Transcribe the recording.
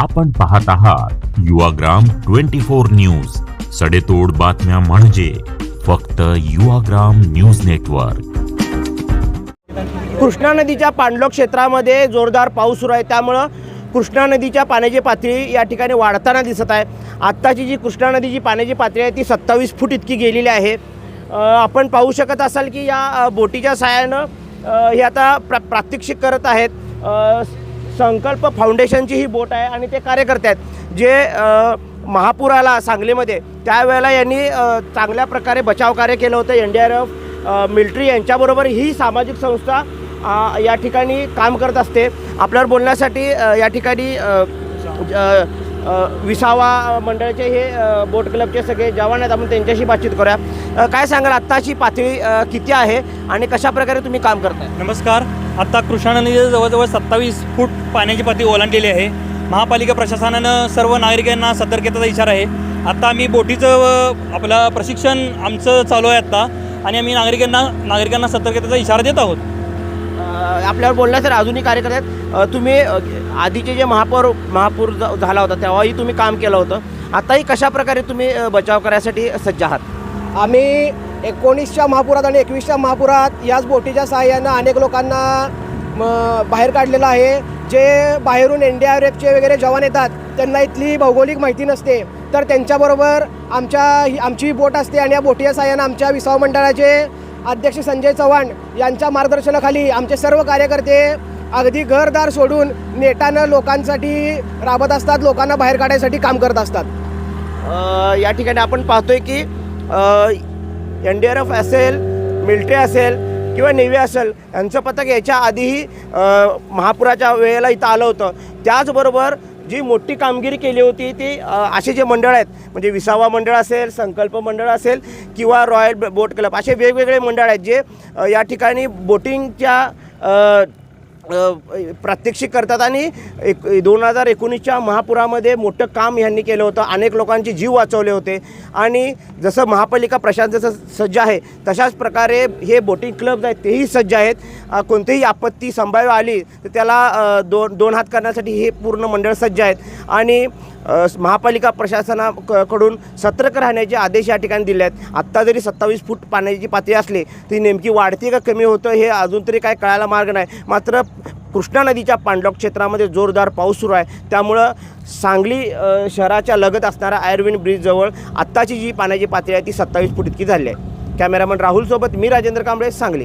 आपण पाहत आहात युवाग्राम ट्वेंटी फोर न्यूज. सडेतोड बातम्या म्हणजे फक्त युवाग्राम न्यूज नेटवर्क. कृष्णा नदीच्या पाणलोट क्षेत्रामध्ये जोरदार पाऊस सुरू आहे. त्यामुळं कृष्णा नदीच्या पाण्याची पातळी या ठिकाणी वाढताना दिसत आहे. आत्ताची जी कृष्णा नदीची पाण्याची पातळी आहे ती सत्तावीस फूट इतकी गेलेली आहे. आपण पाहू शकत असाल की या बोटीच्या सहाय्यानं हे आता प्रा प्रात्यक्षिक करत आहेत. संकल्प फाउंडेशनची ही बोट आहे आणि ते कार्यकर्ते आहेत. जे महापुराला महापूर आला सांगलीमध्ये त्यावेळेला यांनी चांगल्या प्रकारे बचाव कार्य केलं होतं. N D R F military यांच्याबरोबर ही सामाजिक संस्था या ठिकाणी काम करत असते. आपल्यावर बोलण्यासाठी या ठिकाणी विसावा मंडळाचे हे बोट क्लबचे सगळे जवान आहेत. आपण त्यांच्याशी बातचीत करूया. काय सांगाल? आत्ताची पातळी किती आहे आणि कशा प्रकारे तुम्ही काम करताय? नमस्कार. आत्ता कृष्णा नदीच्या जवळजवळ सत्तावीस फूट पाण्याची पातळी ओलांडलेली आहे. महापालिका प्रशासनानं सर्व नागरिकांना सतर्कतेचा इशारा आहे. आत्ता आम्ही बोटीचं आपलं प्रशिक्षण आमचं चालू आहे आत्ता आणि आम्ही नागरिकांना नागरिकांना सतर्कतेचा इशारा देत आहोत. आपल्यावर बोलण्यासाठी अजूनही कार्यकर्ते आहेत. अ, तुम्ही आधीचे जे महापौर महापूर झाला होता तेव्हाही तुम्ही काम केलं होतं. आताही कशा प्रकारे तुम्ही बचाव करण्यासाठी सज्ज आहात? आम्ही एकोणीसच्या महापुरात आणि एकवीसच्या महापुरात याच बोटीच्या सहाय्यानं अनेक लोकांना म, बाहेर काढलेलं आहे. जे बाहेरून एन डी आर एफचे वगैरे जवान येतात त्यांना इथली भौगोलिक माहिती नसते. तर त्यांच्याबरोबर आमच्या ही आमची बोट असते आणि या बोटीच्या सहाय्यानं आमच्या विसाव मंडळाचे अध्यक्ष संजय चव्हाण यांच्या मार्गदर्शनाखाली आमचे सर्व कार्यकर्ते अगदी घरदार सोडून नेटानं लोकांसाठी राबत असतात लोकांना बाहेर काढायसाठी काम करत असतात. या ठिकाणी आपण पाहतोय की एन डी आर एफ असेल मिल्ट्री असेल किंवा नेव्ही असेल यांचं पथक याच्या आधीही महापुराच्या वेळेला इथं आलं होतं. त्याचबरोबर जी मोठी कामगिरी केली होती ती असे जे मंडळ आहेत म्हणजे विसावा मंडळ असेल संकल्प मंडळ असेल किंवा रॉयल बोट क्लब असे वेगवेगळे मंडळ आहेत जे या ठिकाणी बोटिंगच्या प्रात्यक्षिक करतात आणि एक दोन हजार एकोणीसच्या महापुरामध्ये मोठं काम ह्यांनी केलं होतं. अनेक लोकांचे जीव वाचवले होते. आणि जसं महापालिका प्रशासन जसं सज्ज आहे तशाच प्रकारे हे बोटिंग क्लब आहेत तेही सज्ज आहेत. कोणतीही आपत्ती संभाव्य आली तर त्याला दोन दोन हात करण्यासाठी हे पूर्ण मंडळ सज्ज आहेत. आणि महापालिका प्रशासनाकडून सतर्क राहण्याचे आदेश या ठिकाणी दिले आहेत. आत्ता जरी सत्तावीस फूट पाण्याची पातळी असली ती नेमकी वाढते का कमी होतं हे अजून तरी काय कळायला मार्ग नाही. मात्र कृष्णा नदीच्या पाणलोट क्षेत्रामध्ये जोरदार पाऊस सुरू आहे. त्यामुळं सांगली शहराच्या लगत असणाऱ्या आयर्विन ब्रिजजवळ आत्ताची जी पाण्याची पातळी आहे ती सत्तावीस फूट इतकी झाली आहे. कॅमेरामन राहुलसोबत मी राजेंद्र कांबळे सांगली.